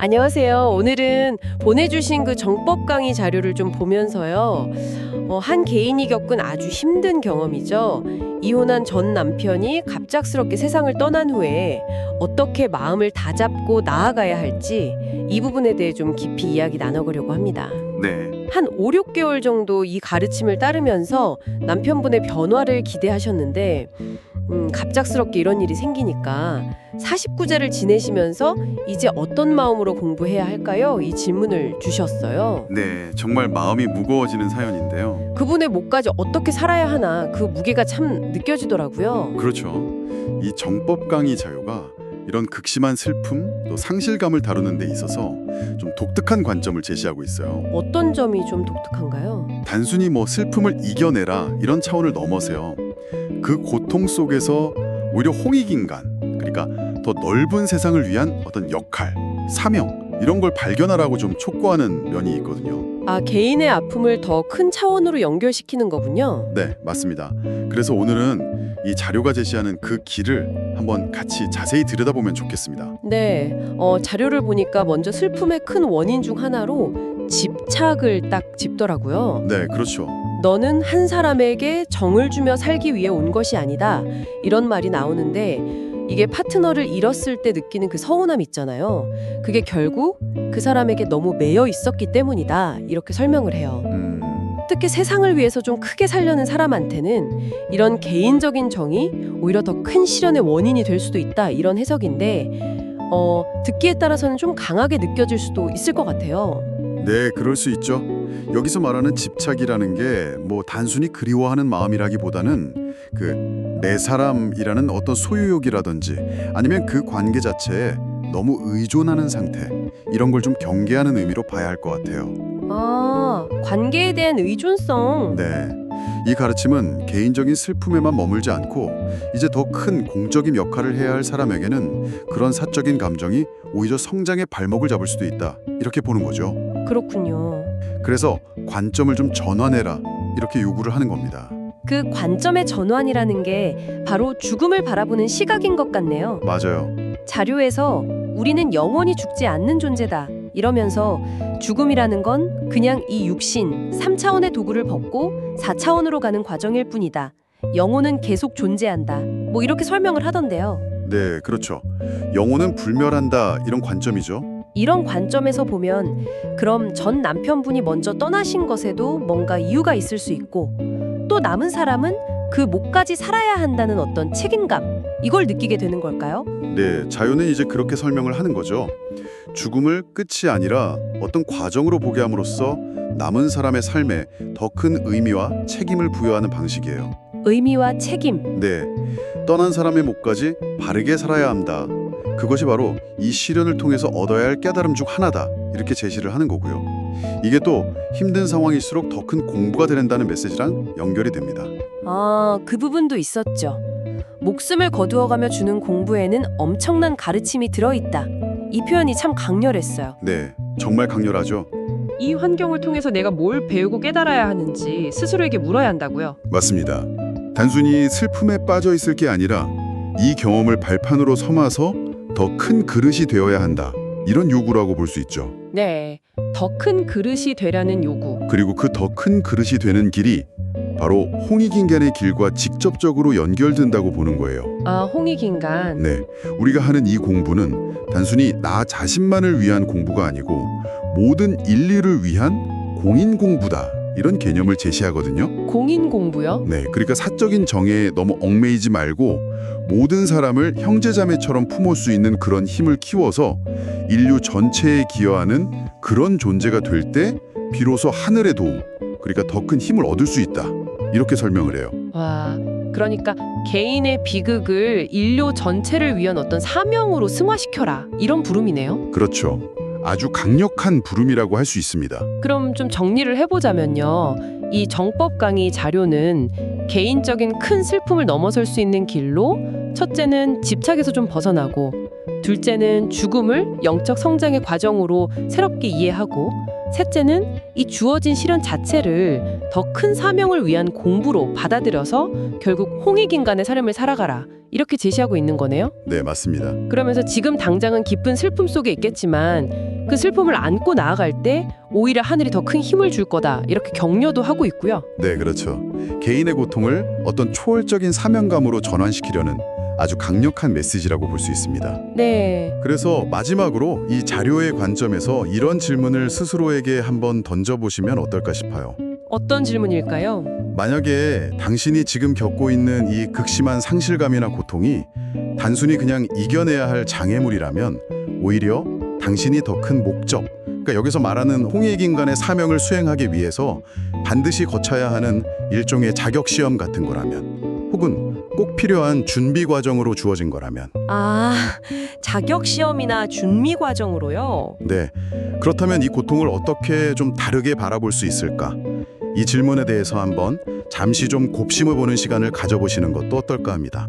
안녕하세요. 오늘은 보내주신 그 정법 강의 자료를 좀 보면서요. 어, 한 개인이 겪은 아주 힘든 경험이죠. 이혼한 전 남편이 갑작스럽게 세상을 떠난 후에 어떻게 마음을 다잡고 나아가야 할지 이 부분에 대해 좀 깊이 이야기 나눠보려고 합니다. 네, 한 5, 6개월 정도 이 가르침을 따르면서 남편분의 변화를 기대하셨는데 음, 갑작스럽게 이런 일이 생기니까 49제를 지내시면서 이제 어떤 마음으로 공부해야 할까요? 이 질문을 주셨어요. 네, 정말 마음이 무거워지는 사연인데요. 그분의 목까지 어떻게 살아야 하나 그 무게가 참 느껴지더라고요. 그렇죠. 이 정법 강의 자료가 이런 극심한 슬픔 또 상실감을 다루는 데 있어서 좀 독특한 관점을 제시하고 있어요. 어떤 점이 좀 독특한가요? 단순히 뭐 슬픔을 이겨내라 이런 차원을 넘어서요. 그 고통 속에서 오히려 홍익인간 그러니까 더 넓은 세상을 위한 어떤 역할, 사명 이런 걸 발견하라고 좀 촉구하는 면이 있거든요. 아, 개인의 아픔을 더 큰 차원으로 연결시키는 거군요. 네, 맞습니다. 그래서 오늘은 이 자료가 제시하는 그 길을 한번 같이 자세히 들여다보면 좋겠습니다. 네, 어, 자료를 보니까 먼저 슬픔의 큰 원인 중 하나로 집착을 딱 짚더라고요. 네, 그렇죠. 너는 한 사람에게 정을 주며 살기 위해 온 것이 아니다. 이런 말이 나오는데 이게 파트너를 잃었을 때 느끼는 그 서운함 있잖아요. 그게 결국 그 사람에게 너무 매여 있었기 때문이다. 이렇게 설명을 해요. 음, 특히 세상을 위해서 좀 크게 살려는 사람한테는 이런 개인적인 정이 오히려 더 큰 시련의 원인이 될 수도 있다. 이런 해석인데 어, 듣기에 따라서는 좀 강하게 느껴질 수도 있을 것 같아요. 네, 그럴 수 있죠. 여기서 말하는 집착이라는 게 뭐 단순히 그리워하는 마음이라기보다는 그 내 사람이라는 어떤 소유욕이라든지 아니면 그 관계 자체에 너무 의존하는 상태 이런 걸 좀 경계하는 의미로 봐야 할 것 같아요. 아, 관계에 대한 의존성. 네. 이 가르침은 개인적인 슬픔에만 머물지 않고 이제 더 큰 공적인 역할을 해야 할 사람에게는 그런 사적인 감정이 오히려 성장의 발목을 잡을 수도 있다. 이렇게 보는 거죠. 그렇군요. 그래서 관점을 좀 전환해라. 이렇게 요구를 하는 겁니다. 그 관점의 전환이라는 게 바로 죽음을 바라보는 시각인 것 같네요. 맞아요. 자료에서 우리는 영원히 죽지 않는 존재다. 이러면서 죽음이라는 건 그냥 이 육신 3차원의 도구를 벗고 4차원으로 가는 과정일 뿐이다. 영혼은 계속 존재한다. 뭐 이렇게 설명을 하던데요. 네, 그렇죠. 영혼은 불멸한다. 이런 관점이죠. 이런 관점에서 보면 그럼 전 남편분이 먼저 떠나신 것에도 뭔가 이유가 있을 수 있고 또 남은 사람은 그 목까지 살아야 한다는 어떤 책임감 이걸 느끼게 되는 걸까요? 네, 자유는 이제 그렇게 설명을 하는 거죠. 죽음을 끝이 아니라 어떤 과정으로 보게 함으로써 남은 사람의 삶에 더 큰 의미와 책임을 부여하는 방식이에요. 의미와 책임. 네, 떠난 사람의 목까지 바르게 살아야 한다. 그것이 바로 이 시련을 통해서 얻어야 할 깨달음 중 하나다. 이렇게 제시를 하는 거고요. 이게 또 힘든 상황일수록 더 큰 공부가 되는다는 메시지랑 연결이 됩니다. 아, 그 부분도 있었죠. 목숨을 거두어가며 주는 공부에는 엄청난 가르침이 들어있다. 이 표현이 참 강렬했어요. 네, 정말 강렬하죠. 이 환경을 통해서 내가 뭘 배우고 깨달아야 하는지 스스로에게 물어야 한다고요. 맞습니다. 단순히 슬픔에 빠져 있을 게 아니라 이 경험을 발판으로 삼아서 더 큰 그릇이 되어야 한다. 이런 요구라고 볼 수 있죠. 네, 더 큰 그릇이 되라는 요구. 그리고 그 더 큰 그릇이 되는 길이 바로 홍익인간의 길과 직접적으로 연결된다고 보는 거예요. 아, 홍익인간. 네, 우리가 하는 이 공부는 단순히 나 자신만을 위한 공부가 아니고 모든 인류를 위한 공인 공부다. 이런 개념을 제시하거든요. 공인 공부요? 네, 그러니까 사적인 정에 너무 얽매이지 말고 모든 사람을 형제자매처럼 품을 수 있는 그런 힘을 키워서 인류 전체에 기여하는 그런 존재가 될 때 비로소 하늘의 도움, 그러니까 더 큰 힘을 얻을 수 있다. 이렇게 설명을 해요. 와, 그러니까 개인의 비극을 인류 전체를 위한 어떤 사명으로 승화시켜라. 이런 부름이네요. 그렇죠. 아주 강력한 부름이라고 할 수 있습니다. 그럼 좀 정리를 해보자면요. 이 정법 강의 자료는 개인적인 큰 슬픔을 넘어설 수 있는 길로 첫째는 집착에서 좀 벗어나고 둘째는 죽음을 영적 성장의 과정으로 새롭게 이해하고 셋째는 이 주어진 시련 자체를 더 큰 사명을 위한 공부로 받아들여서 결국 홍익인간의 삶을 살아가라 이렇게 제시하고 있는 거네요. 네, 맞습니다. 그러면서 지금 당장은 깊은 슬픔 속에 있겠지만 그 슬픔을 안고 나아갈 때 오히려 하늘이 더 큰 힘을 줄 거다. 이렇게 격려도 하고 있고요. 네, 그렇죠. 개인의 고통을 어떤 초월적인 사명감으로 전환시키려는 아주 강력한 메시지라고 볼 수 있습니다. 네. 그래서 마지막으로 이 자료의 관점에서 이런 질문을 스스로에게 한번 던져보시면 어떨까 싶어요. 어떤 질문일까요? 만약에 당신이 지금 겪고 있는 이 극심한 상실감이나 고통이 단순히 그냥 이겨내야 할 장애물이라면 오히려 당신이 더 큰 목적, 그러니까 여기서 말하는 홍익인간의 사명을 수행하기 위해서 반드시 거쳐야 하는 일종의 자격 시험 같은 거라면 혹은 꼭 필요한 준비 과정으로 주어진 거라면 아, 자격 시험이나 준비 과정으로요. 네. 그렇다면 이 고통을 어떻게 좀 다르게 바라볼 수 있을까? 이 질문에 대해서 한번 잠시 좀 곱심을 보는 시간을 가져보시는 것도 어떨까 합니다.